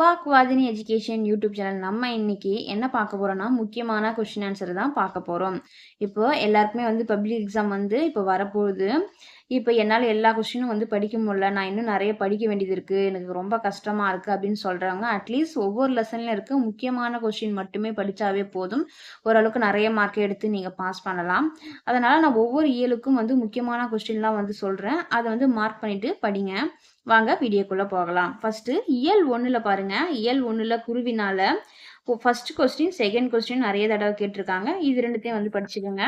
வாக்வாதினி education YouTube channel நம்ம இன்னைக்கு என்ன பார்க்க போறோம்னா முக்கியமான கொஸ்டின் ஆன்சர் தான் பார்க்க போறோம். இப்போ எல்லாருக்குமே வந்து பப்ளிக் எக்ஸாம் வந்து இப்போ வரப்போகுது. இப்போ என்னால் எல்லா கொஸ்டினும் வந்து படிக்க முடியல. நான் இன்னும் நிறைய படிக்க வேண்டியது இருக்குது எனக்கு ரொம்ப கஷ்டமாக இருக்குது அப்படின்னு சொல்கிறவங்க அட்லீஸ்ட் ஒவ்வொரு லெசன்லையும் இருக்க. முக்கியமான கொஸ்டின் மட்டுமே படித்தாவே போதும். ஓரளவுக்கு நிறைய மார்க் எடுத்து நீங்கள் பாஸ் பண்ணலாம். அதனால் நான் ஒவ்வொரு இயலுக்கும் வந்து முக்கியமான கொஸ்டின்லாம் வந்து சொல்கிறேன் அதை வந்து மார்க் பண்ணிவிட்டு படிங்க. வாங்க வீடியோக்குள்ளே போகலாம். ஃபஸ்ட்டு இயல் ஒன்றில் பாருங்கள் இயல் ஒன்றில் குருவினால் ஃபஸ்ட் கொஸ்டின் செகண்ட் கொஸ்டின் நிறைய தடவை கேட்டிருக்காங்க. இது ரெண்டுத்தையும் வந்து படிச்சுக்கோங்க.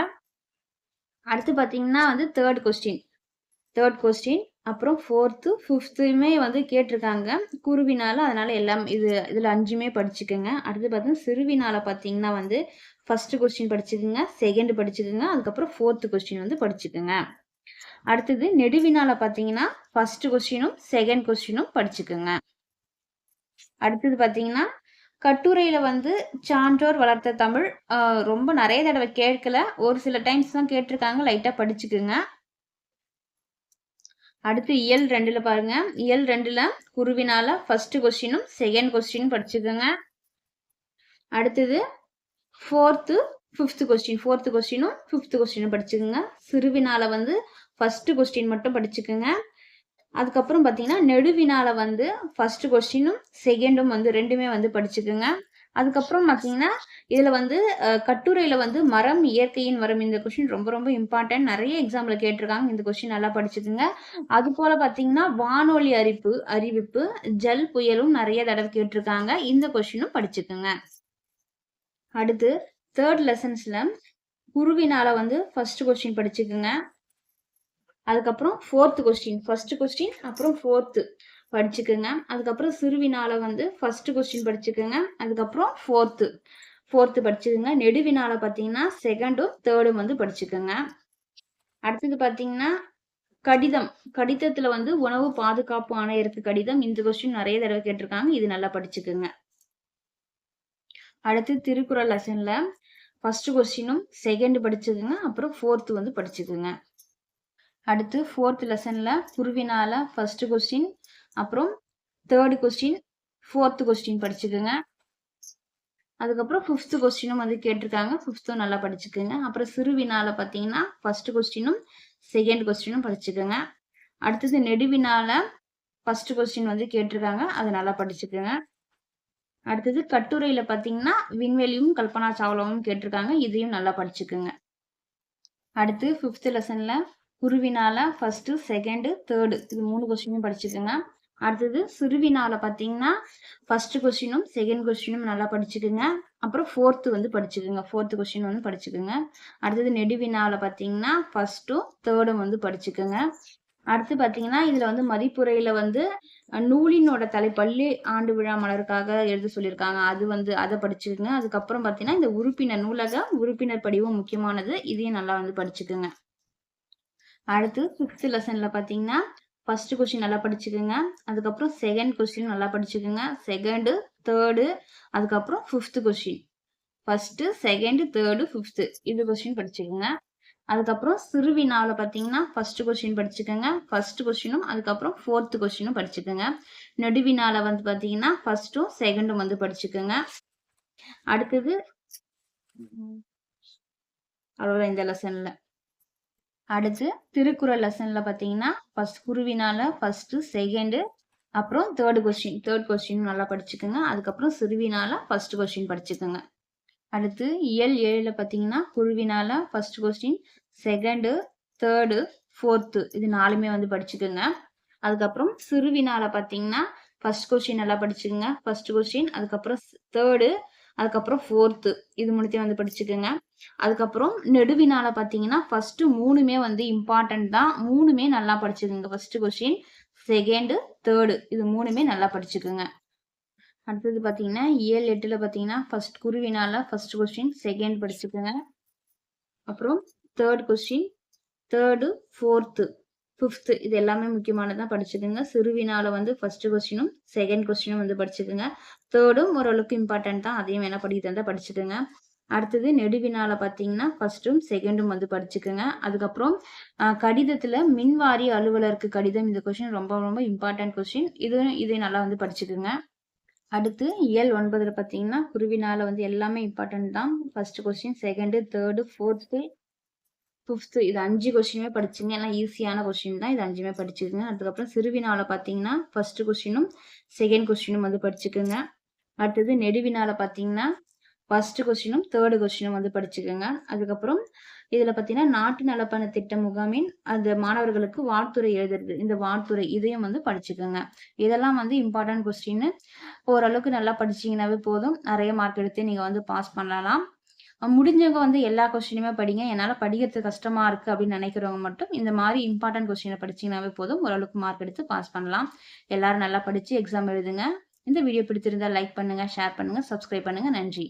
அடுத்து பார்த்தீங்கன்னா வந்து தேர்ட் கொஸ்டின் தேர்ட் கொஸ்டின் அப்புறம் ஃபோர்த்து ஃபிஃப்த்துமே வந்து கேட்டிருக்காங்க. குருவினால் அதனால் எல்லாம் இது இதில் அஞ்சுமே படிச்சுக்கோங்க. அடுத்து பார்த்தீங்கன்னா சிறுவினால பார்த்தீங்கன்னா வந்து ஃபஸ்ட்டு கொஸ்டின் படிச்சுக்கோங்க. செகண்ட் படிச்சுக்கோங்க. அதுக்கப்புறம் ஃபோர்த்து கொஸ்டின் வந்து படிச்சுக்கோங்க. அடுத்தது நெடுவினால பார்த்தீங்கன்னா ஃபர்ஸ்ட் கொஸ்டினும் செகண்ட் கொஸ்டினும் படிச்சுக்கோங்க. அடுத்தது பார்த்தீங்கன்னா கட்டுரையில் வந்து சான்றோர் வளர்த்த தமிழ் ரொம்ப நிறைய தடவை கேட்கல. ஒரு சில டைம்ஸ் தான் கேட்டிருக்காங்க லைட்டாக படிச்சுக்குங்க. அடுத்து இயல் ரெண்டுல பாருங்க. இயல் ரெண்டுல குருவினால ஃபர்ஸ்ட் கொஸ்டினும் செகண்ட் கொஸ்டினும் படிச்சுக்கோங்க. அடுத்தது ஃபோர்த்து ஃபிஃப்த் கொஸ்டின் ஃபோர்த்து கொஸ்டினும் ஃபிஃப்த் கொஸ்டினும் படிச்சுக்கோங்க. சிறுவினால வந்து ஃபஸ்ட்டு கொஸ்டின் மட்டும் படிச்சுக்கோங்க. அதுக்கப்புறம் பார்த்தீங்கன்னா நெடுவினால வந்து ஃபஸ்ட்டு கொஸ்டினும் செகண்டும் வந்து ரெண்டுமே வந்து படிச்சுக்கோங்க. அதுக்கப்புறம் பார்த்தீங்கன்னா இதில் வந்து கட்டுரையில் வந்து மரம் இயற்கையின் மரம் இந்த கொஸ்டின் ரொம்ப ரொம்ப இம்பார்ட்டன்ட் நிறைய எக்ஸாம்பிள் கேட்டிருக்காங்க. இந்த கொஸ்டின் நல்லா படிச்சுக்கோங்க. அது போல் பார்த்தீங்கன்னா வானொலி அறிப்பு அறிவிப்பு ஜல் புயலும் நிறைய தடவை கேட்டிருக்காங்க. இந்த கொஸ்டினும் படிச்சுக்கோங்க. அடுத்து தேர்ட் லெசன்ஸில் குருவினால வந்து ஃபர்ஸ்ட் கொஸ்டின் படிச்சுக்கோங்க. அதுக்கப்புறம் ஃபோர்த்து கொஸ்டின் ஃபர்ஸ்ட் கொஸ்டின் அப்புறம் ஃபோர்த்து படிச்சுக்கோங்க. அதுக்கப்புறம் சிறுவினால வந்து ஃபர்ஸ்ட் கொஸ்டின் படிச்சுக்கோங்க. அதுக்கப்புறம் ஃபோர்த்து ஃபோர்த்து படிச்சுக்கோங்க. நெடுவினால பார்த்தீங்கன்னா செகண்டும் தேர்டும் வந்து படிச்சுக்கோங்க. அடுத்தது பார்த்தீங்கன்னா கடிதம். கடிதத்தில் வந்து உணவு பாதுகாப்பு ஆணையருக்கு கடிதம். இந்த கொஸ்டின் நிறைய தடவை கேட்டிருக்காங்க. இது நல்லா படிச்சுக்கோங்க. அடுத்து திருக்குறள் லெசன்ல ஃபர்ஸ்ட் கொஸ்டினும் செகண்ட் படிச்சுக்கோங்க. அப்புறம் ஃபோர்த்து வந்து படிச்சுக்கோங்க. அடுத்து ஃபோர்த் லெசனில் குருவினால ஃபஸ்ட்டு கொஸ்டின் அப்புறம் தேர்டு கொஸ்டின் ஃபோர்த்து கொஸ்டின் படிச்சுக்கோங்க. அதுக்கப்புறம் ஃபிஃப்த்து கொஸ்டினும் வந்து கேட்டிருக்காங்க. ஃபிஃப்த்தும் நல்லா படிச்சுக்கோங்க. அப்புறம் சிறுவினால் பார்த்தீங்கன்னா ஃபஸ்ட்டு கொஸ்டினும் செகண்ட் கொஸ்டினும் படிச்சுக்கோங்க. அடுத்தது நெடுவினால ஃபஸ்ட்டு கொஸ்டின் வந்து கேட்டிருக்காங்க. அதை நல்லா படிச்சுக்கோங்க. அடுத்தது கட்டுரையில் பார்த்தீங்கன்னா விண்வெளியும் கல்பனா சாவ்லாவும் கேட்டிருக்காங்க. இதையும் நல்லா படிச்சுக்கோங்க. அடுத்து ஃபிஃப்த் லெசனில் குருவினால ஃபர்ஸ்ட்டு செகண்டு தேர்டு இது மூணு கொஸ்டினும் படிச்சுக்கோங்க. அடுத்தது சிறுவினால பார்த்தீங்கன்னா ஃபர்ஸ்ட் கொஸ்டினும் செகண்ட் கொஸ்டினும் நல்லா படிச்சுக்கோங்க. அப்புறம் ஃபோர்த்து வந்து படிச்சுக்கோங்க. ஃபோர்த்து கொஸ்டின் வந்து படிச்சுக்கோங்க. அடுத்தது நெடுவினால பார்த்தீங்கன்னா ஃபர்ஸ்ட்டும் தேர்டும் வந்து படிச்சுக்கோங்க. அடுத்து பார்த்தீங்கன்னா இதில் வந்து மதிப்புரையில் வந்து நூலினோட தலைப்பள்ளி ஆண்டு விழா மலருக்காக எழுத சொல்லியிருக்காங்க. அது வந்து அதை படிச்சுக்கோங்க. அதுக்கப்புறம் பார்த்தீங்கன்னா இந்த உறுப்பினர் நூலக உறுப்பினர் படிவும் முக்கியமானது. இதையும் நல்லா வந்து படிச்சுக்கோங்க. அடுத்து ஃபிஃப்த் லெசனில் பார்த்தீங்கன்னா ஃபர்ஸ்ட் கொஸ்டின் நல்லா படிச்சுக்கோங்க. அதுக்கப்புறம் செகண்ட் கொஸ்டின் நல்லா படிச்சுக்கோங்க. செகண்டு தேர்டு அதுக்கப்புறம் fifth question first second third fifth இது கொஸ்டின் படிச்சுக்கோங்க. அதுக்கப்புறம் சிறுவினாவில் பார்த்தீங்கன்னா ஃபர்ஸ்ட் கொஸ்டின் படிச்சுக்கோங்க. ஃபர்ஸ்ட் கொஸ்டினும் அதுக்கப்புறம் ஃபோர்த்து கொஸ்டினும் படிச்சுக்கோங்க. நெடுவினால வந்து பார்த்தீங்கன்னா ஃபர்ஸ்ட்டும் செகண்டும் வந்து படிச்சுக்கோங்க. அடுத்தது அவ்வளோ இந்த லெசனில் அடுத்து திருக்குறள் லெசனில் பார்த்தீங்கன்னா ஃபஸ்ட் குருவினால ஃபஸ்ட்டு செகண்டு அப்புறம் தேர்டு கொஸ்டின் தேர்ட் கொஸ்டின் நல்லா படிச்சுக்கோங்க. அதுக்கப்புறம் சிறுவினால ஃபர்ஸ்ட் கொஸ்டின் படிச்சுக்கோங்க. அடுத்து இயல் ஏழில் பார்த்தீங்கன்னா குருவினால first question second third fourth இது நாலுமே வந்து படிச்சுக்கோங்க. அதுக்கப்புறம் சிறுவினால பார்த்தீங்கன்னா ஃபர்ஸ்ட் கொஸ்டின் நல்லா படிச்சுக்கோங்க. ஃபர்ஸ்ட் கொஸ்டின் அதுக்கப்புறம் தேர்டு அதுக்கப்புறம் ஃபோர்த்து இது மூணுத்தையும் வந்து படிச்சுக்கோங்க. அதுக்கப்புறம் நெடுவினால பார்த்தீங்கன்னா ஃபர்ஸ்ட் மூணுமே வந்து இம்பார்ட்டன்ட் தான். மூணுமே நல்லா படிச்சுக்கோங்க. ஃபர்ஸ்ட் கொஸ்டின் செகண்டு தேர்டு இது மூணுமே நல்லா படிச்சுக்கோங்க. அடுத்தது பார்த்தீங்கன்னா ஏழு எட்டில் பார்த்தீங்கன்னா ஃபர்ஸ்ட் குருவினால ஃபர்ஸ்ட் கொஸ்டின் செகண்ட் படிச்சுக்கோங்க. அப்புறம் third question third fourth fifth இது எல்லாமே முக்கியமானதான் படிச்சுக்கோங்க. சிறுவினால வந்து ஃபர்ஸ்ட் கொஸ்டினும் செகண்ட் கொஸ்டினும் வந்து படிச்சுக்கோங்க. தேர்டும் ஓரளவுக்கு இம்பார்ட்டன்ட் தான். அதையும் வேணால் படிக்கிறதா படிச்சுக்கோங்க. அடுத்தது நெடுவினால பார்த்தீங்கன்னா ஃபர்ஸ்ட்டும் செகண்டும் வந்து படிச்சுக்கோங்க. அதுக்கப்புறம் கடிதத்தில் மின்வாரி அலுவலருக்கு கடிதம் இந்த கொஸ்டின் ரொம்ப ரொம்ப இம்பார்ட்டன்ட் கொஸ்டின் இது இதை நல்லா வந்து படிச்சுக்கோங்க. அடுத்து இயல் ஒன்பதில் பார்த்தீங்கன்னா குருவினால வந்து எல்லாமே இம்பார்ட்டன்ட் தான். First question second third fourth fifth இது அஞ்சு கொஸ்டினுமே படிச்சுங்க எல்லாம் ஈஸியான கொஸ்டின் தான். இது அஞ்சுமே படிச்சுக்கோங்க. அதுக்கப்புறம் சிறுவினால பார்த்தீங்கன்னா ஃபர்ஸ்ட் கொஸ்டினும் செகண்ட் கொஸ்டினும் வந்து படிச்சுக்கோங்க. அடுத்தது நெடுவினால பார்த்தீங்கன்னா ஃபஸ்ட்டு கொஸ்டினும் தேர்டு கொஸ்டினும் வந்து படிச்சுக்கோங்க. அதுக்கப்புறம் இதில் பார்த்தீங்கன்னா நாட்டு நலப்பண திட்ட முகாமின் அந்த மாணவர்களுக்கு வாழ்த்துறை எழுதுறது இந்த வாழ்த்துறை இதையும் வந்து படிச்சுக்கோங்க. இதெல்லாம் வந்து இம்பார்ட்டன்ட் கொஸ்டின் ஓரளவுக்கு நல்லா படிச்சீங்கன்னாவே போதும். நிறைய மார்க் எடுத்து நீங்கள் வந்து பாஸ் பண்ணலாம். முடிஞ்சவங்க வந்து எல்லா கொஸ்டினுமே படிங்க. என்னால் படிக்கிறது கஷ்டமாக இருக்குது அப்படின்னு நினைக்கிறவங்க மட்டும் இந்த மாதிரி இம்பார்ட்டன்ட் கொஸ்டினை படிச்சிங்கனாவே போதும். ஓரளவுக்கு மார்க் எடுத்து பாஸ் பண்ணலாம். எல்லாரும் நல்லா படித்து எக்ஸாம் எழுதுங்க. இந்த வீடியோ பிடிச்சிருந்தா லைக் பண்ணுங்கள் ஷேர் பண்ணுங்க சப்ஸ்கிரைப் பண்ணுங்கள் நன்றி.